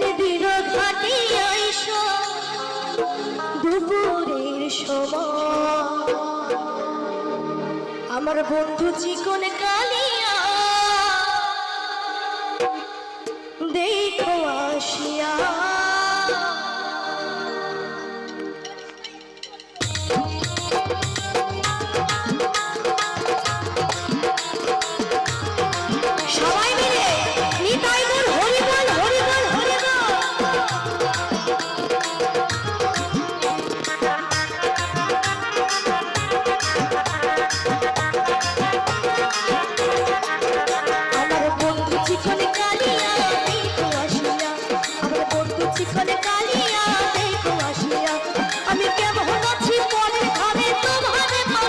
রাতের বিরোধাটি আমার বন্ধু চিকন কালিয়া দেখো আসিয়া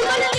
Everybody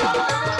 Oh,